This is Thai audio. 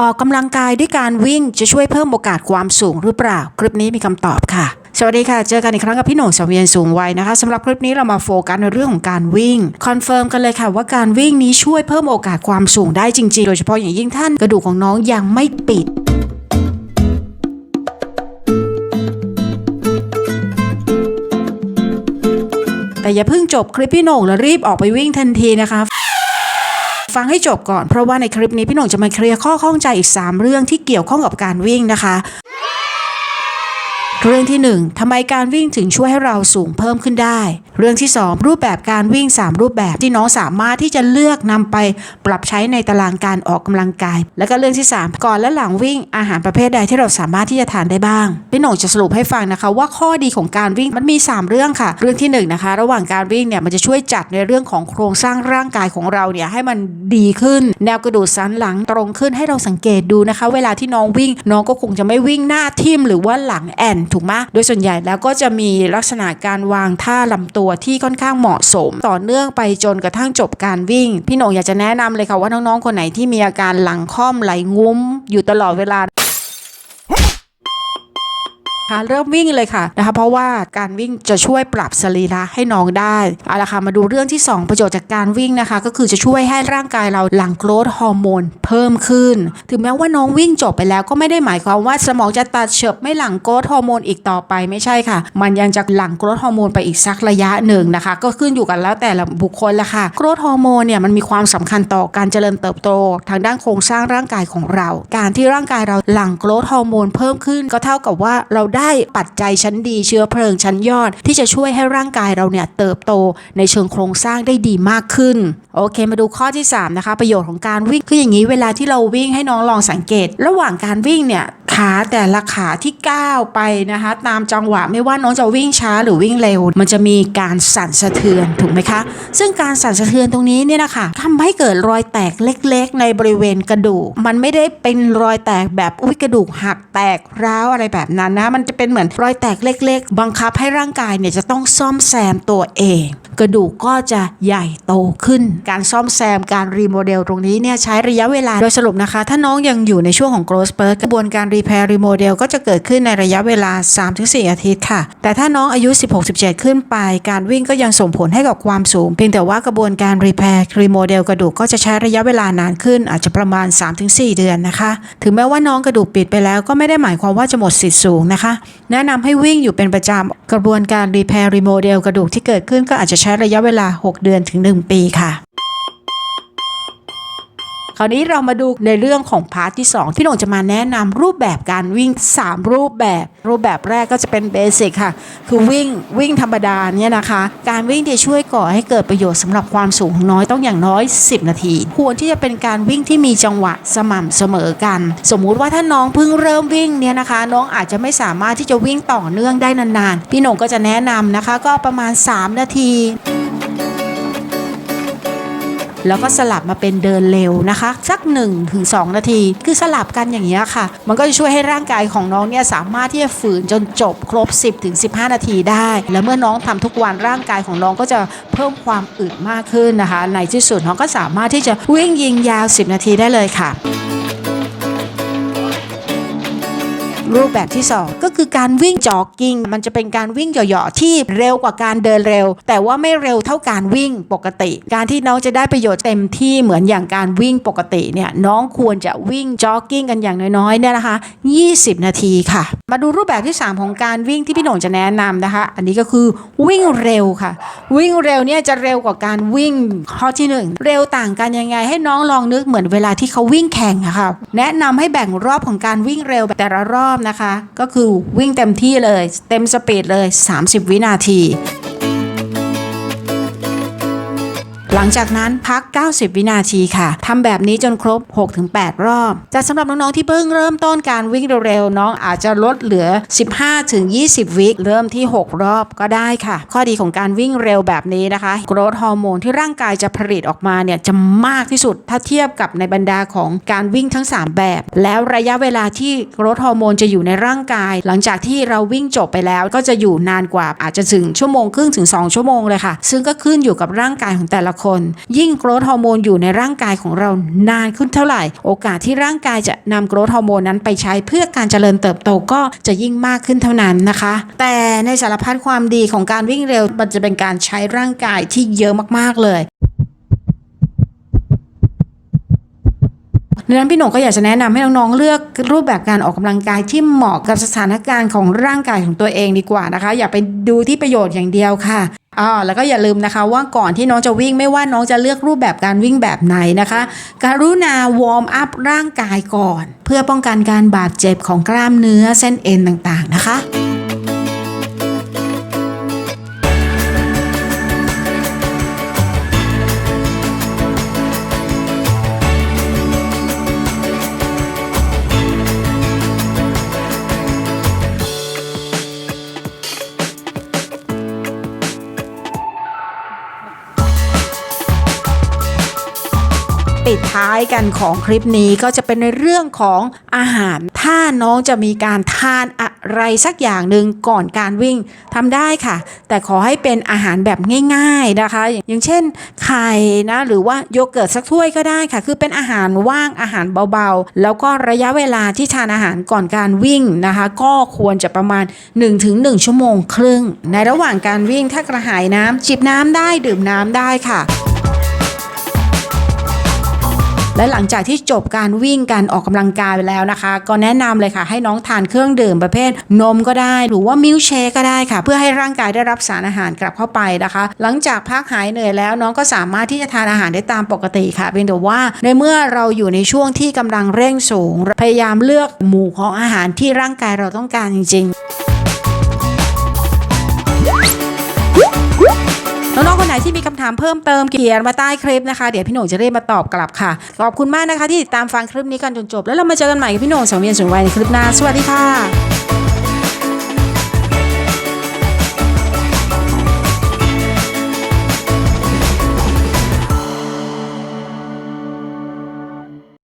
ออกกำลังกายด้วยการวิ่งจะช่วยเพิ่มโอกาสความสูงหรือเปล่า คลิปนี้มีคำตอบค่ะ สวัสดีค่ะ เจอกันอีกครั้งกับพี่หนุ่มสังเวียนสูงวัยนะคะสำหรับคลิปนี้เรามาโฟกัสในเรื่องของการวิ่งคอนเฟิร์มกันเลยค่ะว่าการวิ่งนี้ช่วยเพิ่มโอกาสความสูงได้จริงๆ โดยเฉพาะอย่างยิ่งท่านกระดูกของน้องยังไม่ปิดแต่อย่าเพิ่งจบคลิปพี่โหน่งแล้วรีบออกไปวิ่งทันทีนะคะ ฟังให้จบก่อนเพราะว่าในคลิปนี้พี่หน่งจะมาเคลียร์ข้อข้องใจอีก 3 เรื่องที่เกี่ยวข้องกับการวิ่งนะคะ เรื่องที่ 1ทำไมการวิ่งถึงช่วยให้เราสูงเพิ่มขึ้นได้ เรื่องที่ 2 รูปแบบการวิ่ง 3 รูปแบบที่น้องสามารถที่จะเลือกนำไปปรับใช้ในตารางการออกกำลังกาย แล้วก็เรื่องที่ 3 ก่อนและหลังวิ่งอาหารประเภทใดที่เราสามารถที่จะทานได้บ้างพี่หน่งจะสรุปให้ฟังนะคะ ว่าข้อดีของการวิ่งมันมี 3 เรื่องค่ะ เรื่องที่1นะคะระหว่างการวิ่งเนี่ยมันจะช่วยจัดในเรื่องของโครงสร้างร่างกายของเราเนี่ยให้มันดีขึ้น แนวกระดูกสันหลังตรงขึ้นให้เราสังเกตดูนะคะ เวลาที่น้องวิ่ง น้องก็คงจะไม่วิ่งหน้าทิ่มหรือว่าหลังแอนถูกไหมโดยส่วนใหญ่แล้วก็จะมีลักษณะการวางท่าลำตัวที่ค่อนข้างเหมาะสม ต่อเนื่องไปจนกระทั่งจบการวิ่ง พี่หนงอยากจะแนะนำเลยค่ะว่าน้องๆคนไหนที่มีอาการหลังค่อมไหลงุ้ม อยู่ตลอดเวลา ค่ะเริ่มวิ่งเลยค่ะนะคะ เพราะว่าการวิ่งจะช่วยปรับสรีระให้น้องได้เอาละค่ะมาดูเรื่องที่ 2 ประโยชน์จากการวิ่งนะคะ ก็คือจะช่วยให้ร่างกายเราหลั่งโกรทฮอร์โมนเพิ่มขึ้น ถึงแม้ว่าน้องวิ่งจบไปแล้วก็ไม่ได้หมายความว่าสมองจะตัดเฉิบไม่หลั่งโกรทฮอร์โมนอีกต่อไปไม่ใช่ค่ะ มันยังจะหลั่งโกรทฮอร์โมนไปอีกสักระยะหนึ่งนะคะ ก็ขึ้นอยู่กันแล้วแต่ละบุคคลละค่ะโกรทฮอร์โมนเนี่ยมันมีความสำคัญต่อการเจริญเติบโต ทางด้านโครงสร้างร่างกายของเรา การที่ร่างกายเราหลั่งโกรทฮอร์โมนเพิ่มขึ้นก็เท่ากับว่าเราได้ปัจจัยชั้นดีเชื้อเพลิงชั้นยอด ที่จะช่วยให้ร่างกายเราเนี่ยเติบโตในเชิงโครงสร้างได้ดีมากขึ้น โอเค มาดูข้อที่ 3 นะคะ ประโยชน์ของการวิ่งคืออย่างนี้เวลาที่เราวิ่งให้น้องลองสังเกต ระหว่างการวิ่งเนี่ยขาแต่ละขาที่ก้าวไปนะคะ ตามจังหวะไม่ว่าน้องจะวิ่งช้าหรือวิ่งเร็ว มันจะมีการสั่นสะเทือนถูกไหมคะ ซึ่งการสั่นสะเทือนตรงนี้เนี่ยนะคะทำให้เกิดรอยแตกเล็กๆ ในบริเวณกระดูก มันไม่ได้เป็นรอยแตกแบบอุ้ยกระดูกหักแตกร้าวอะไรแบบนั้นนะมันจะเป็นเหมือนรอยแตกเล็ก ๆ บังคับให้ร่างกายเนี่ยจะต้องซ่อมแซมตัวเอง กระดูกก็จะใหญ่โตขึ้น การซ่อมแซมการรีโมเดลตรงนี้เนี่ยใช้ระยะเวลาโดยสรุปนะคะ ถ้าน้องยังอยู่ในช่วงของ growth spurt กระบวนการรีแพร์รีโมเดลก็จะเกิดขึ้นในระยะเวลา 3-4 อาทิตย์ค่ะ แต่ถ้าน้องอายุ 16-17 ขึ้นไป การวิ่งก็ยังส่งผลให้กับความสูง เพียงแต่ว่ากระบวนการรีแพร์รีโมเดลกระดูกก็จะใช้ระยะเวลานานขึ้น อาจจะประมาณ 3-4 เดือนนะคะ ถึงแม้ว่าน้องกระดูกปิดไปแล้วก็ไม่ได้หมายความว่าจะหมดสิทธิ์สูงนะคะแนะนำให้วิ่งอยู่เป็นประจำกระบวนการรีแพร์รีโมเดลกระดูกที่เกิดขึ้นก็อาจจะใช้ระยะเวลา 6 เดือนถึง 1 ปีค่ะ คราวนี้เรามาดูในเรื่องของพาร์ทที่ 2 พี่หนงจะมาแนะนำรูปแบบการวิ่ง 3 รูปแบบ รูปแบบแรกก็จะเป็นเบสิกค่ะ คือวิ่งวิ่งธรรมดาเนี่ยนะคะ การวิ่งที่ช่วยก่อให้เกิดประโยชน์สำหรับความสูงของน้อยต้องอย่างน้อย 10 นาที ควรที่จะเป็นการวิ่งที่มีจังหวะสม่ำเสมอกัน สมมุติว่าถ้าน้องเพิ่งเริ่มวิ่งเนี่ยนะคะ น้องอาจจะไม่สามารถที่จะวิ่งต่อเนื่องได้นานๆ พี่หนงก็จะแนะนำนะคะ ก็ประมาณ 3 นาที แล้วก็สลับมาเป็นเดินเร็วนะคะ สัก1ถึง2นาที คือสลับกันอย่างนี้ยค่ะ มันก็จะช่วยให้ร่างกายของน้องเนี่ยสามารถที่จะฝืนจนจบครบ 10ถึง15นาทีได้ แล้วเมื่อน้องทำทุกวันร่างกายของน้องก็จะเพิ่มความอึดมากขึ้นนะคะ ในที่สุดน้องก็สามารถที่จะวิ่งยิงยาว 10 นาทีได้เลยค่ะ รูปแบบที่ 2 ก็คือการวิ่งจ็อกกิ้ง มันจะเป็นการวิ่งเหยาะๆที่เร็วกว่าการเดินเร็ว แต่ว่าไม่เร็วเท่าการวิ่งปกติ การที่น้องจะได้ประโยชน์เต็มที่เหมือนอย่างการวิ่งปกติเนี่ยน้องควรจะวิ่งจ็อกกิ้งกันอย่างน้อยๆเนี่ยนะคะ 20 นาทีค่ะ มาดูรูปแบบที่ 3 ของการวิ่งที่พี่หนงจะแนะนำนะคะ อันนี้ก็คือวิ่งเร็วค่ะ วิ่งเร็วเนี่ยจะเร็วกว่าการวิ่งข้อที่ 1 เร็วต่างกันยังไง ให้น้องลองนึกเหมือนเวลาที่เขาวิ่งแข่งอะค่ะ แนะนำให้แบ่งรอบของการวิ่งเร็วแต่ละรอบนะคะ ก็คือวิ่งเต็มที่เลย เต็มสปีดเลย 30 วินาที หลังจากนั้นพัก 90 วินาทีค่ะทำแบบนี้จนครบ 6-8 รอบ แต่สำหรับน้อง ๆ ที่เพิ่งเริ่มต้นการวิ่งเร็วๆน้องอาจจะลดเหลือ 15-20 วิเริ่มที่ 6 รอบก็ได้ค่ะ ข้อดีของการวิ่งเร็วแบบนี้นะคะโกรทฮอร์โมนที่ร่างกายจะผลิตออกมาเนี่ยจะมากที่สุดถ้าเทียบกับในบรรดาของการวิ่งทั้ง 3 แบบ แล้วระยะเวลาที่โกรทฮอร์โมนจะอยู่ในร่างกาย หลังจากที่เราวิ่งจบไปแล้วก็จะอยู่นานกว่าอาจจะถึงชั่วโมงครึ่งถึง 2 ชั่วโมงเลยค่ะ ซึ่งก็ขึ้นอยู่กับร่างกายของแต่ละคนคน ยิ่งโกรทฮอร์โมนอยู่ในร่างกายของเรานานขึ้นเท่าไหร่ โอกาสที่ร่างกายจะนำโกรทฮอร์โมนนั้นไปใช้เพื่อการเจริญเติบโตก็จะยิ่งมากขึ้นเท่านั้นนะคะ แต่ในสารพัดความดีของการวิ่งเร็วมันจะเป็นการใช้ร่างกายที่เยอะมากๆเลยดังนั้นพี่หนุ่มก็อยากจะแนะนำให้น้องๆเลือกรูปแบบการออกกำลังกายที่เหมาะกับสถานการณ์ของร่างกายของตัวเองดีกว่านะคะ อย่าไปดูที่ประโยชน์อย่างเดียวค่ะ อ๋อแล้วก็อย่าลืมนะคะว่าก่อนที่น้องจะวิ่งไม่ว่าน้องจะเลือกรูปแบบการวิ่งแบบไหนนะคะการุณาวอร์มอัพร่างกายก่อน เพื่อป้องกันการบาดเจ็บของกล้ามเนื้อเส้นเอ็นต่างๆนะคะ ปิดท้ายกันของคลิปนี้ก็จะเป็นในเรื่องของอาหาร ถ้าน้องจะมีการทานอะไรสักอย่างหนึ่งก่อนการวิ่งทำได้ค่ะ แต่ขอให้เป็นอาหารแบบง่าย ๆนะคะ อย่างเช่นไข่นะหรือว่าโยเกิร์ตสักถ้วยก็ได้ค่ะ คือเป็นอาหารว่างอาหารเบาๆ แล้วก็ระยะเวลาที่ทานอาหารก่อนการวิ่งนะคะ ก็ควรจะประมาณ 1-1 ชั่วโมงครึ่ง ในระหว่างการวิ่งถ้ากระหายน้ำจิบน้ำได้ดื่มน้ำได้ค่ะ และหลังจากที่จบการวิ่งการออกกำลังกายไปแล้วนะคะ ก็แนะนำเลยค่ะให้น้องทานเครื่องดื่มประเภทนมก็ได้ หรือว่ามิลค์เชคก็ได้ค่ะ เพื่อให้ร่างกายได้รับสารอาหารกลับเข้าไปนะคะ หลังจากพักหายเหนื่อยแล้วน้องก็สามารถที่จะทานอาหารได้ตามปกติค่ะเพียงแต่ว่า ในเมื่อเราอยู่ในช่วงที่กำลังเร่งสูง พยายามเลือกหมู่ของอาหารที่ร่างกายเราต้องการจริง ๆ น้องๆคนไหนที่มีคำถามเพิ่มเติมเขียนมาใต้คลิปนะคะ เดี๋ยวพี่โหน่งจะได้มาตอบกลับค่ะ ขอบคุณมากนะคะที่ติดตามฟังคลิปนี้กันจนจบ แล้วเรามาเจอกันใหม่กับพี่โหน่งสังเวียนสูงวัยในคลิปหน้า สวัสดีค่ะ